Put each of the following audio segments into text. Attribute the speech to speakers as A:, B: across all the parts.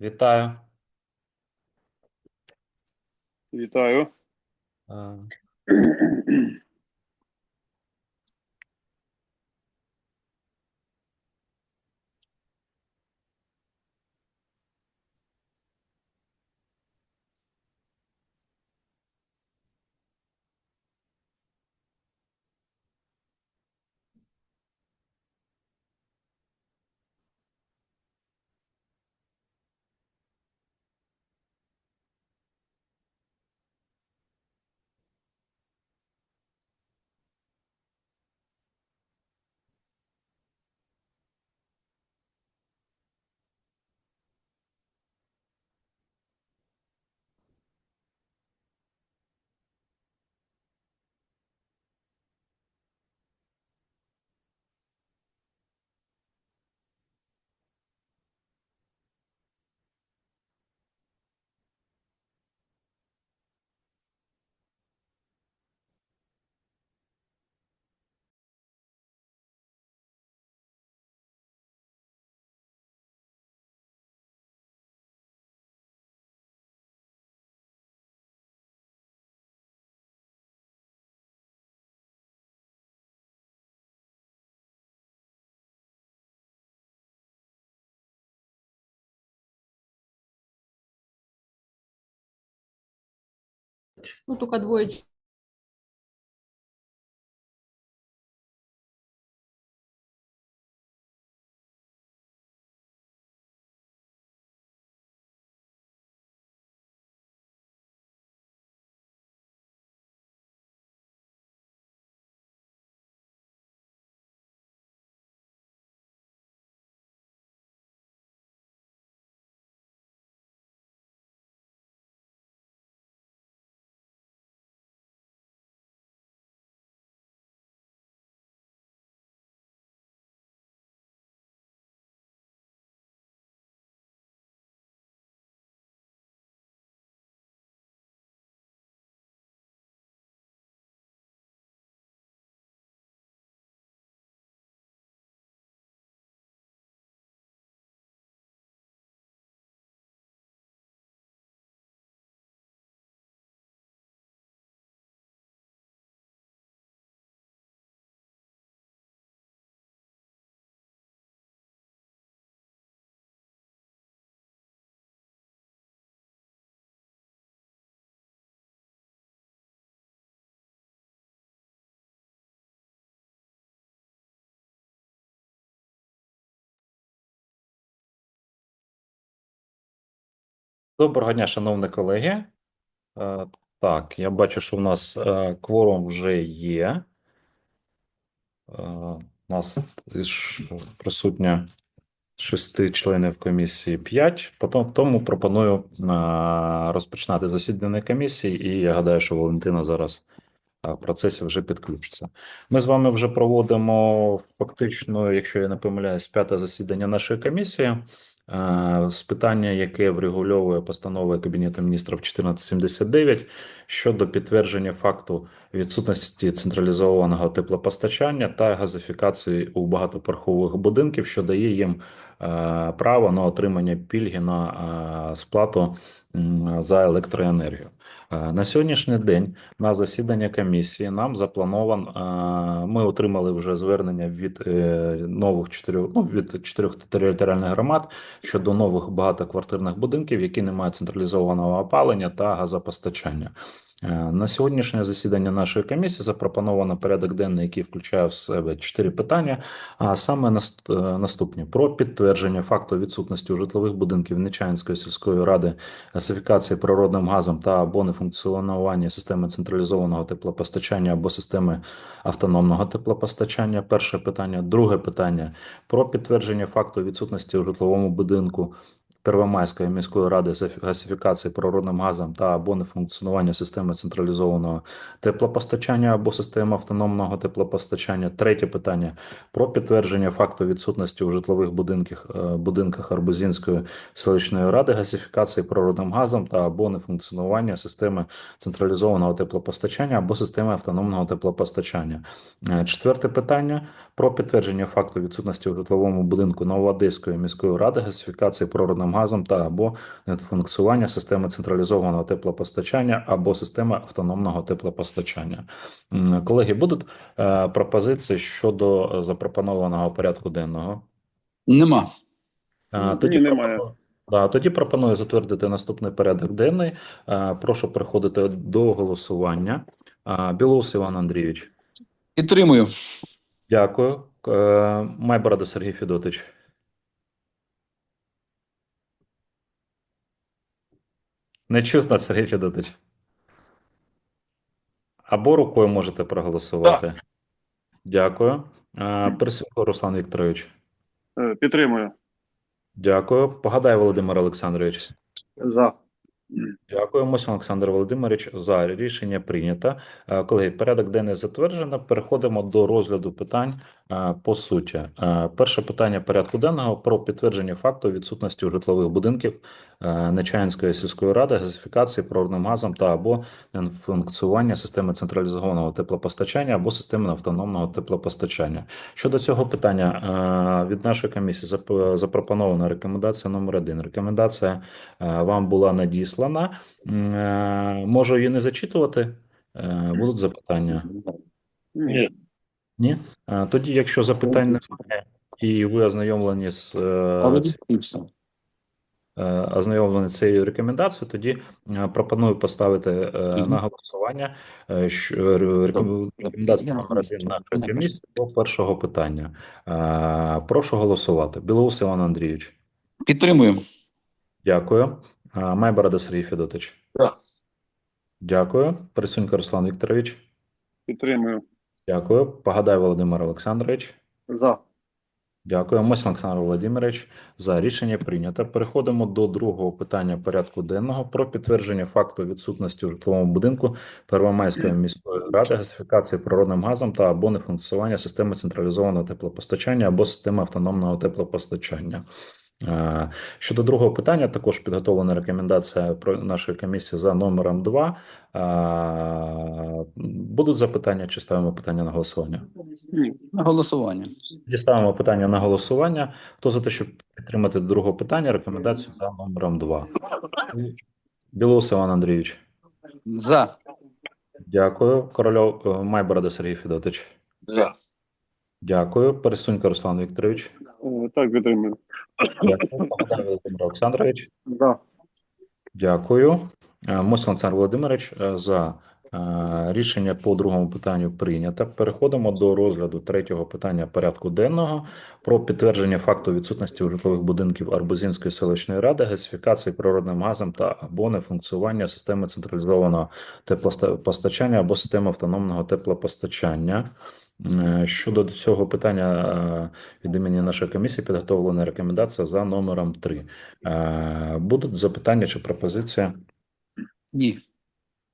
A: Вітаю.
B: Вітаю.
C: Ну, только двое.
A: Доброго дня, шановні колеги. Е, Так, я бачу, що в нас е, кворум вже є. Е, У нас присутня шести членів комісії п'ять. Потім тому пропоную розпочинати засідання комісії, і я гадаю, що Валентина зараз в процесі вже підключиться. Ми з вами вже проводимо фактично, якщо я не помиляюсь, п'яте засідання нашої комісії. Е, З питання, яке врегульовує постанова Кабінету міністрів 1479 щодо підтвердження факту відсутності централізованого теплопостачання та газифікації у багатоповерхових будинків, що дає їм е, право на отримання пільги на е, сплату за електроенергію. Е, На сьогоднішній день на засідання комісії нам заплановано. е, Ми отримали вже звернення від е, нових чотирьох ну, від чотирьох територіальних громад щодо нових багатоквартирних будинків, які не мають централізованого опалення та газопостачання. Е, На сьогоднішнє засідання нашої комісії запропоновано порядок денний, який включає в себе чотири питання. А саме е, наступні про підтвердження факту відсутності у житлових будинків Нечаїнської сільської ради гасифікації природним газом та або нефункціонування системи централізованого теплопостачання або системи автономного теплопостачання. Перше питання. Друге питання про підтвердження факту відсутності у житловому будинку Первомайської міської ради з гасифікації природним газом та або нефункціонування системи централізованого теплопостачання або системи автономного теплопостачання. Третє питання про підтвердження факту відсутності у житлових будинках, е, будинках Арбузінської селищної ради гасифікації природним газом та або нефункціонування системи централізованого теплопостачання або системи автономного теплопостачання. Е, Четверте питання про підтвердження факту відсутності у житловому будинку Новоодеської міської ради гасифікації природним природним газом та або функціонування системи централізованого теплопостачання або системи автономного теплопостачання. Колеги, будуть е, пропозиції щодо е, запропонованого порядку денного?
B: Нема.
A: А, Тоді
D: немає.
A: пропоную, да, тоді пропоную затвердити наступний порядок денний. А, Прошу переходити до голосування. А, Білоус Іван Андрійович.
B: Підтримую.
A: Дякую. Е, Майборода Сергій Федотович. Не чутно, Сергій Федотович. Або рукою можете проголосувати. Дякую. Е, Руслан Вікторович.
D: Е, Підтримую.
A: Дякую. Погадай Володимир Олександрович.
D: За.
A: Дякую, Мосин Олександр Володимирович. За рішення прийнято. Е, Колеги, порядок денний затверджено. Переходимо до розгляду питань е, по суті. Е, Перше питання порядку денного про підтвердження факту відсутності житлових будинків Нечаянської сільської ради, газифікації природним газом та або функціонування системи централізованого теплопостачання або системи автономного теплопостачання. Щодо цього питання від нашої комісії запропонована рекомендація номер один. Рекомендація вам була надіслана. Е, Можу її не зачитувати. Е, Будуть запитання?
D: Ні.
A: Ні? Е, Тоді, якщо запитань немає, і ви ознайомлені з е, е, ознайомлені з цією рекомендацією, тоді е, пропоную поставити е, на голосування е, що- е, рекомендацію один нашої комісії до першого питання. Е, Прошу голосувати. Білоус Іван Андрійович.
B: Підтримую.
A: Дякую. Майборода Сергій Федотович.
B: За.
A: Дякую. Присунько Руслан Вікторович.
D: Підтримую.
A: Дякую. Погадай Володимир Олександрович.
D: За.
A: Дякую. Мосин Олександр Володимирович. За рішення прийнято. Переходимо до другого питання порядку денного про підтвердження факту відсутності у житловому будинку Первомайської міської ради газифікації природним газом та або нефункціонування системи централізованого теплопостачання або системи автономного теплопостачання. Е, Щодо другого питання, також підготовлена рекомендація про нашої комісії за номером 2. Будуть запитання чи ставимо питання на голосування?
D: Ні.
B: На голосування.
A: Діставимо питання на голосування. Хто за те, щоб підтримати друге питання, рекомендацію за номером 2. Білоус Іван Андрійович.
B: За.
A: Дякую. Корольов е, Майборода Сергій Федотович.
B: За.
A: Дякую. Пересунько Руслан Вікторович.
D: Е, Так, підтримую.
A: Дякую. Богдан Володимир Олександрович.
D: Да.
A: Дякую. Е, Мосин Олександр Володимирович е, за рішення по другому питанню прийнято. Переходимо до розгляду третього питання порядку денного про підтвердження факту відсутності у житлових будинків Арбузинської селищної ради, газифікації природним газом та або нефункціонування системи централізованого теплопостачання або системи автономного теплопостачання. Е, Щодо цього питання е, від імені нашої комісії підготовлена рекомендація за номером 3. Е, Будуть запитання чи пропозиція?
B: Ні.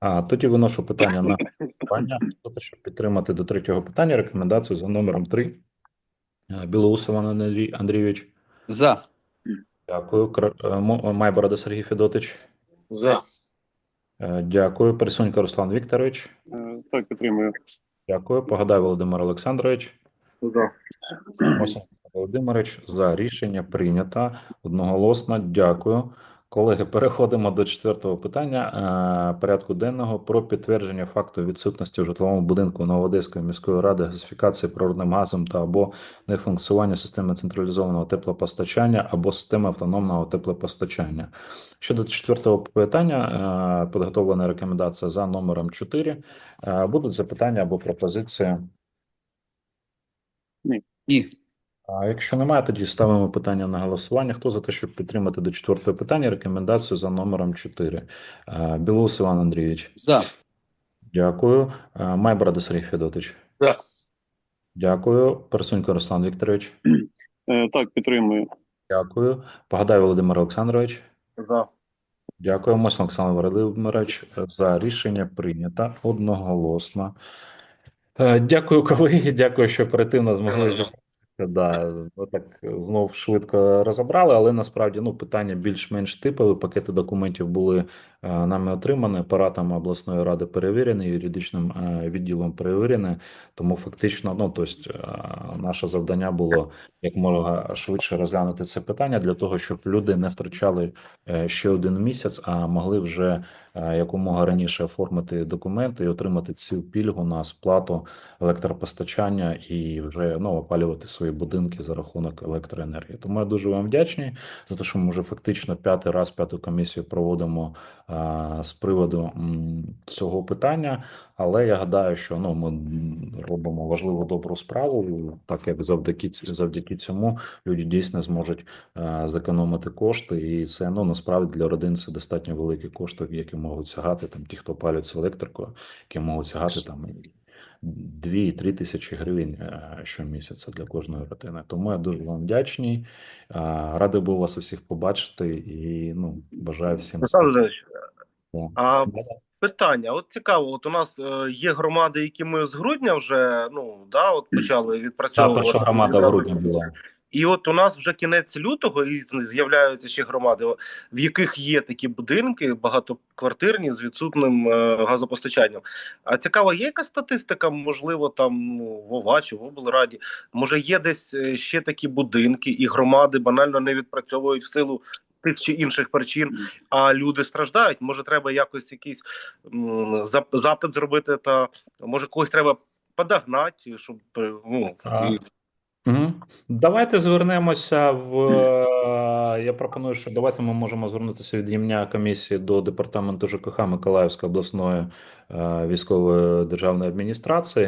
A: А тоді виношу питання на голосування. Щоб підтримати до третього питання рекомендацію за номером 3. Білоус Іван Андрій- Андрійович.
B: За.
A: Дякую. Е, Майборода Сергій Федотович.
B: За.
A: Е, Дякую. Пересунько Руслан Вікторович.
D: Е, Так, підтримую.
A: Дякую. Погадай Володимир Олександрович.
D: За.
A: Володимирович, за рішення прийнято одноголосно. Дякую. Колеги, переходимо до четвертого питання е, порядку денного про підтвердження факту відсутності в житловому будинку Новоодеської міської ради газифікації природним газом та або нефункціонування системи централізованого теплопостачання або системи автономного теплопостачання. Щодо четвертого питання, е, підготовлена рекомендація за номером 4. Е, Будуть запитання або пропозиції?
B: Ні.
A: А якщо немає, тоді ставимо питання на голосування. Хто за те, щоб підтримати до четвертого питання рекомендацію за номером 4? Е, Білоус Іван Андрійович.
B: За.
A: Дякую. Майборода Сергій Федотович.
B: За.
A: Дякую. Персунько Руслан Вікторович.
D: Е, Так, підтримую.
A: Дякую. Погадай Володимир Олександрович.
D: За.
A: Дякую. Мосин Олександр Володимирович. За рішення прийнято одноголосно. Е, Дякую, колеги. Дякую, що оперативно змогли запитати Да, ну так знов швидко розібрали, але насправді ну питання більш-менш типові. Пакети документів були е, нами отримані, апаратом обласної ради перевірені, юридичним е, відділом перевірені. Тому фактично, ну тобто, е, наше завдання було як можна швидше розглянути це питання для того, щоб люди не втрачали ще один місяць, а могли вже якомога раніше оформити документи і отримати цю пільгу на сплату електропостачання і вже ну, опалювати свої будинки за рахунок електроенергії. Тому я дуже вам вдячний за те, що ми вже фактично п'ятий раз п'яту комісію проводимо а, з приводу цього питання. Але я гадаю, що ну ми робимо важливу добру справу, так як завдяки завдяки цьому люди дійсно зможуть е, зекономити кошти, і це ну насправді для родин це достатньо великі кошти, які можуть сягати там ті, хто опалюється електрикою, які можуть сягати там 2-3 тисячі гривень е, щомісяця для кожної родини. Тому я дуже вам вдячний. Е, Радий був вас усіх побачити і ну бажаю всім
E: а питання, от цікаво, от у нас е, є громади, які ми з грудня вже ну да, от почали
A: Та
E: відпрацьовувати.
A: перша громада в грудні була.
E: І от у нас вже кінець лютого, і з'являються ще громади, в яких є такі будинки багатоквартирні з відсутним е, газопостачанням. А цікаво, є якась статистика, можливо, там ну, в ОВА чи в облраді, може є десь е, ще такі будинки, і громади банально не відпрацьовують в силу тих чи інших причин, а люди страждають. Може, треба якось якийсь м, запит зробити, та може когось треба подогнати, щоб е, ну, і-
A: Угу. Давайте звернемося в. е, Я пропоную, що давайте ми можемо звернутися від ім'я комісії до департаменту ЖКХ Миколаївської обласної е, військової державної адміністрації.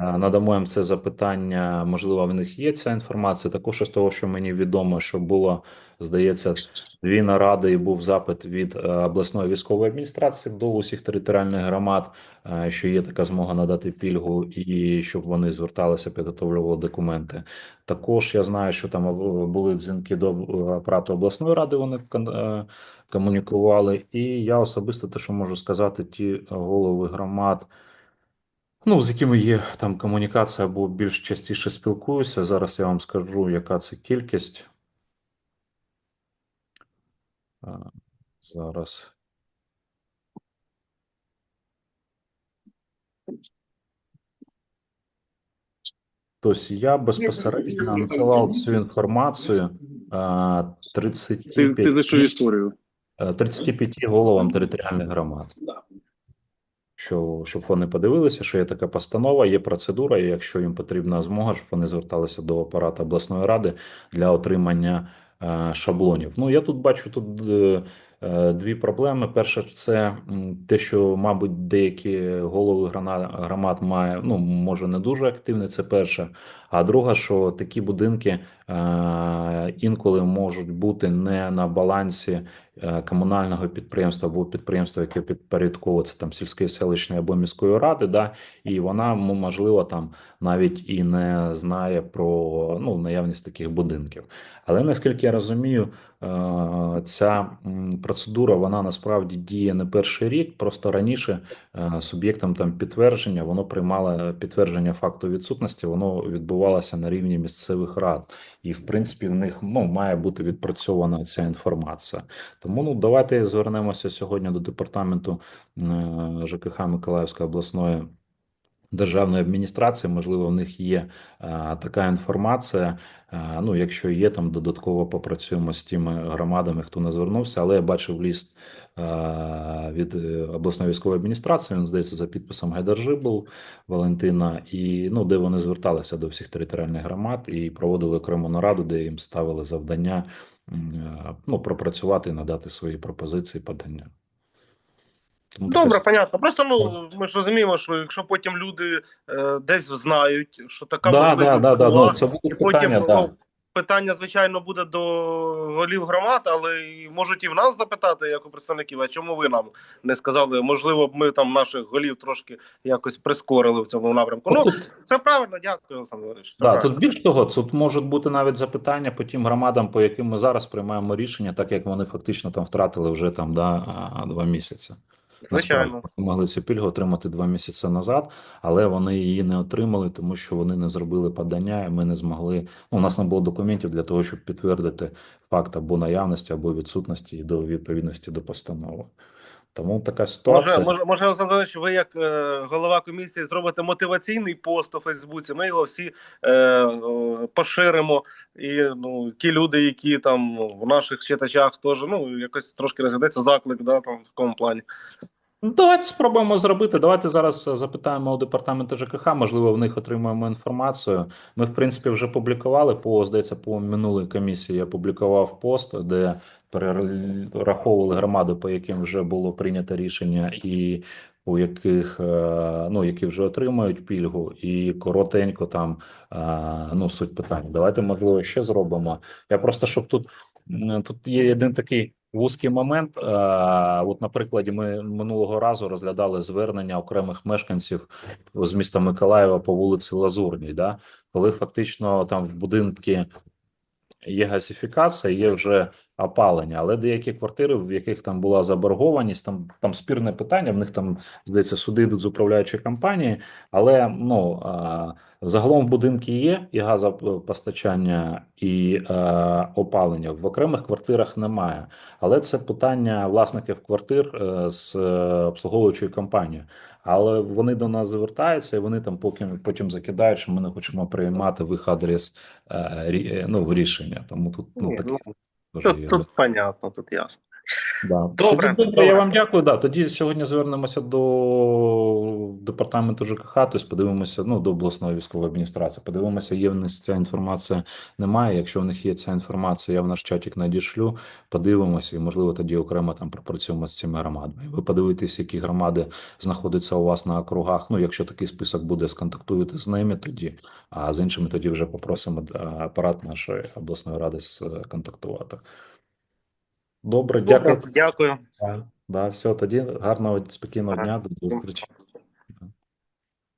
A: Е, Надамо їм це запитання. Можливо, в них є ця інформація. Також з того, що мені відомо, що було, здається, дві наради і був запит від е, обласної військової адміністрації до усіх територіальних громад, е, що є така змога надати пільгу, і щоб вони зверталися, підготовлювали документи. Також я знаю, що там були дзвінки до апарату обласної ради. Вони е, комунікували. І я особисто те, що можу сказати, ті голови громад. Ну, з якими є там комунікація, або більш частіше спілкуюся. Зараз я вам скажу, яка це кількість. Зараз. Тобто я безпосередньо надсилав цю інформацію е,
D: Ти,
A: 35,
D: ти зайшов історію.
A: е, 35 головам територіальних громад. Що, щоб вони подивилися, що є така постанова, є процедура, і якщо їм потрібна змога, щоб вони зверталися до апарату обласної ради для отримання шаблонів. Ну я тут бачу тут е, е, дві проблеми. Перша це те, що, мабуть, деякі голови громад має, ну може не дуже активні. Це перше. А друга, що такі будинки е, інколи можуть бути не на балансі е, комунального підприємства або підприємства, яке підпорядковується там сільської селищної або міської ради, да, і вона можливо там навіть і не знає про ну наявність таких будинків. Але наскільки я розумію, е, ця процедура вона насправді діє не перший рік. Просто раніше е, суб'єктом там підтвердження воно приймало підтвердження факту відсутності, воно відбувалося на рівні місцевих рад, і в принципі в них ну має бути відпрацьована ця інформація. Тому ну давайте звернемося сьогодні до департаменту е, ЖКХ Миколаївської обласної. Державної адміністрації, можливо, в них є е, така інформація. Е, ну, якщо є, там додатково попрацюємо з тими громадами, хто не звернувся. Але я бачив ліст е, від обласної військової адміністрації. Він здається за підписом Гайдаржи був Валентина, і ну, де вони зверталися до всіх територіальних громад і проводили окрему нараду, де їм ставили завдання ну, пропрацювати і надати свої пропозиції, подання. Тому
E: Добре,
A: с-
E: понятно. Просто ну ми ж розуміємо, що якщо потім люди е, десь знають, що така
A: да, да,
E: можливість
A: да, да,
E: була,
A: ну, це буде
E: і потім
A: питання, да.
E: ну, питання, звичайно, буде до голів громад, але можуть і в нас запитати, як у представників, а чому ви нам не сказали? Можливо, б ми там наших голів трошки якось прискорили в цьому напрямку. Ну
A: Тут,
E: це правильно, дякую, Олександр Валерійович.
A: Да,
E: правильно.
A: тут більш того, тут можуть бути навіть запитання по тим громадам, по яким ми зараз приймаємо рішення, так як вони фактично там втратили вже там да, два місяці.
E: Звичайно.
A: Могли цю пільгу отримати два місяці назад, але вони її не отримали, тому що вони не зробили подання, і ми не змогли. Ну, у нас не було документів для того, щоб підтвердити факт або наявності, або відсутності до відповідності до постанови. Тому така ситуація.
E: Може, може, може, Олександр ви як е, голова комісії зробите мотиваційний пост у Фейсбуці. Ми його всі е, е, поширимо. І ну, ті люди, які там в наших читачах теж ну якось трошки розглядеться, заклик, да, там в такому плані.
A: Ну, Давайте спробуємо зробити. Давайте зараз е, запитаємо у департаменту ЖКХ. Можливо, в них отримаємо інформацію. Ми, в принципі, вже публікували по здається, по минулій комісії. Я публікував пост, де перераховували громади, по яким вже було прийнято рішення, і у яких е, ну які вже отримують пільгу, і коротенько там е, ну суть питання. Давайте можливо ще зробимо. Я просто щоб тут тут є один такий вузький момент. Е, От, на прикладі, ми минулого разу розглядали звернення окремих мешканців з міста Миколаєва по вулиці Лазурній, да? коли фактично там в будинки є газифікація, є вже опалення, але деякі квартири, в яких там була заборгованість, там, там спірне питання, в них там, здається, суди йдуть з управляючої компанії, але ну, а, загалом в будинки є і газопостачання, і е, опалення. В окремих квартирах немає. Але це питання власників квартир е, з е, обслуговуючою компанією. Але вони до нас звертаються, і вони там поки потім закидають, що ми не хочемо приймати в їх адрес рі- ну, рішення. Тому тут ну, таке
E: ну. Тут, тут понятно, тут ясно.
A: Да.
E: Добре,
A: Тоді,
E: добре.
A: Я вам дякую. Да. Тоді сьогодні звернемося до департаменту ЖКХ, тобто подивимося ну, до обласної військової адміністрації. Подивимося, є в них ця інформація, немає. Якщо в них є ця інформація, я в наш чатик надішлю, подивимося, і можливо тоді окремо там пропрацюємо з цими громадами. Ви подивитесь, які громади знаходяться у вас на округах. Ну, якщо такий список буде, сконтактуєте з ними тоді, а з іншими тоді вже попросимо е, апарат нашої обласної ради сконтактувати. Добре, дякую.
E: Дякую.
A: Да, да, все, тоді гарного спокійного дня, до зустрічі.